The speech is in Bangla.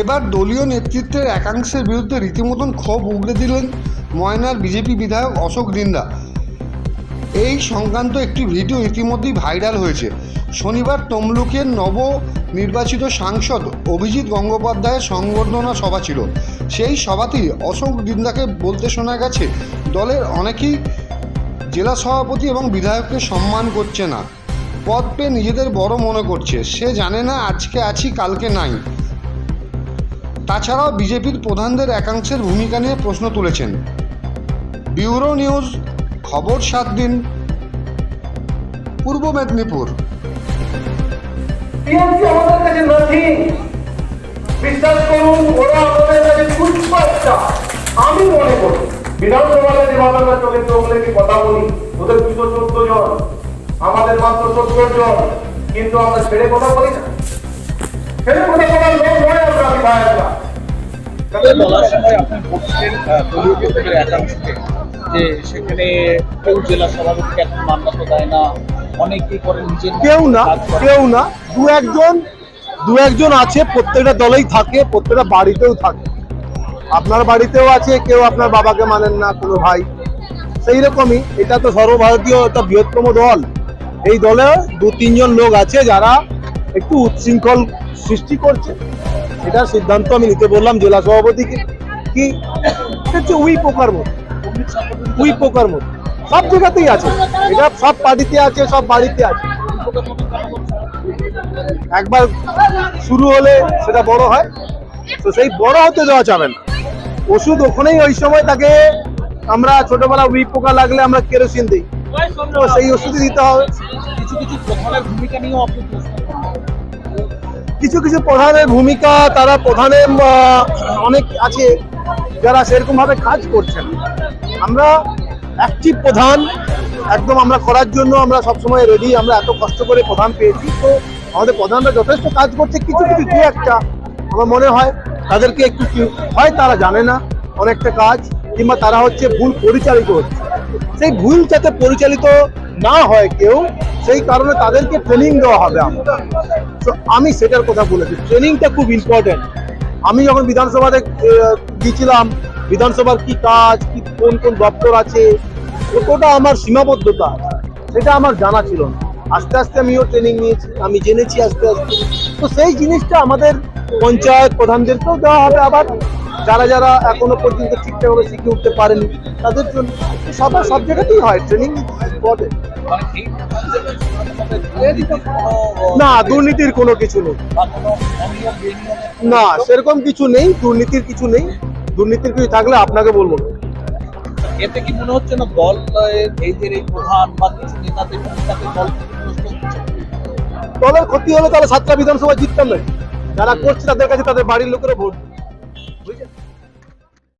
এবার দলীয় নেতৃত্বের একাংশের বিরুদ্ধে রীতিমতন ক্ষোভ উগড়ে দিলেন ময়নার বিজেপি বিধায়ক অশোক দিন্দা এই সংক্রান্ত একটি ভিডিও ইতিমধ্যেই ভাইরাল হয়েছে। শনিবার তমলুকের নব নির্বাচিত সাংসদ অভিজিৎ গঙ্গোপাধ্যায়ের সংবর্ধনা সভা ছিল। সেই সভাতেই অশোক দিন্দাকে বলতে শোনা গেছে, দলের অনেকেই জেলা সভাপতি এবং বিধায়ককে সম্মান করছে না। পদ পেয়ে নিজেদের বড় মনে করছে। সে জানে না আজকে আছি, কালকে নাই। তাছাড়াও বিজেপির প্রধানদের একাংশের ভূমিকা নিয়ে প্রশ্ন তুলেছেন। ব্যুরো নিউজ, খবর সাত দিন, পূর্ব মেদিনীপুর। আমাদের কাছে বিশ্বাস করুন, ওরা আমাদের কাছে আমি মনে করি চোখ রেখে কথা বলি, ওদের দুশো চোদ্দ জন, আমাদের মাত্র সত্তর জন, কিন্তু আমরা ছেড়ে কথা বলি না। ছেড়ে কথা বলার তবে বলার সময় আপনি বলছিলেন দলীয় কর্মীদের একাংশকে যে সেখানে কেউ জেলা সভাপতিকে এখন মান্যতা দেয় না অনেকেই করে নিজের কেউ না কেউ না দু একজন দু একজন আছে প্রত্যেকটা দলেই থাকে প্রত্যেকটা বাড়িতেও থাকে। আপনার বাড়িতেও আছে কেউ আপনার বাবাকে মানেন না কোনো ভাই। সেই রকমই এটা তো সর্বভারতীয় একটা বৃহত্তম দল। এই দলে দু তিনজন লোক আছে যারা একটু উচ্ছৃঙ্খল সৃষ্টি করছে। এটার সিদ্ধান্ত আমি নিতে বললাম, জেলা সভাপতিকে কি হচ্ছে উই পোকার মতো, উই পোকার মতো। সব জায়গাতেই আছে, এটা সব পার্টিতে আছে, সব বাড়িতে আছে। একবার শুরু হলে সেটা বড় হয়, তো সেই বড় হতে দেওয়া যাবে না। ওষুধ ওখানেই ওই সময় তাকে আমরা ছোটবেলা উই পোকা লাগলে আমরা কেরোসিন দিই, তো সেই ওষুধই দিতে হবে। কিছু কিছু প্রধানের ভূমিকা নিয়েও আপনি। কিছু কিছু প্রধানের ভূমিকা তারা প্রধানের অনেক আছে যারা সেরকম ভাবে কাজ করছেন। আমরা একটি প্রধান, একদম আমরা করার জন্য আমরা সবসময় রেডি আমরা এত কষ্ট করে প্রধান পেয়েছি। তো আমাদের প্রধানরা যথেষ্ট কাজ করছে, কিছু কিছু দু একটা আমার মনে হয় তাদেরকে একটু কি- হয় তারা জানে না অনেকটা কাজ, কিংবা তারা হচ্ছে ভুল পরিচালিত হচ্ছে। সেই ভুল যাতে পরিচালিত না হয় কেউ, সেই কারণে তাদেরকে ট্রেনিং দেওয়া হবে আমরা তো আমি সেটার কথা বলেছি। ট্রেনিংটা খুব ইম্পর্টেন্ট আমি যখন বিধানসভাতে গিয়েছিলাম, বিধানসভার কি কাজ, কি, কোন কোন দপ্তর আছে কতটা আমার সীমাবদ্ধতা সেটা আমার জানা ছিল না। আস্তে আস্তে আমিও ট্রেনিং নিয়েছি, আমি জেনেছি আস্তে আস্তে। তো সেই জিনিসটা আমাদের পঞ্চায়েত প্রধানদেরকেও দেওয়া হবে আবার। যারা যারা এখনও পর্যন্ত ঠিকঠাকভাবে শিখে উঠতে পারেনি, তাদের জন্য। সবার, সব জায়গাতেই হয় ট্রেনিং ইম্পর্টেন্ট না দুর্নীতির কোনো কিছু নেই। না সেরকম কিছু নেই দুর্নীতির কিছু নেই। দুর্নীতির কিছু থাকলে আপনাকে বলব এতে কি মনে হচ্ছে না দল এই যে এই প্রধান বা কিছু নেতাদের দল দলের ক্ষতি হলে তাহলে সাতটা বিধানসভা জিততাম না। যারা করছে তাদের কাছে তাদের বাড়ির লোকেরা ভোট।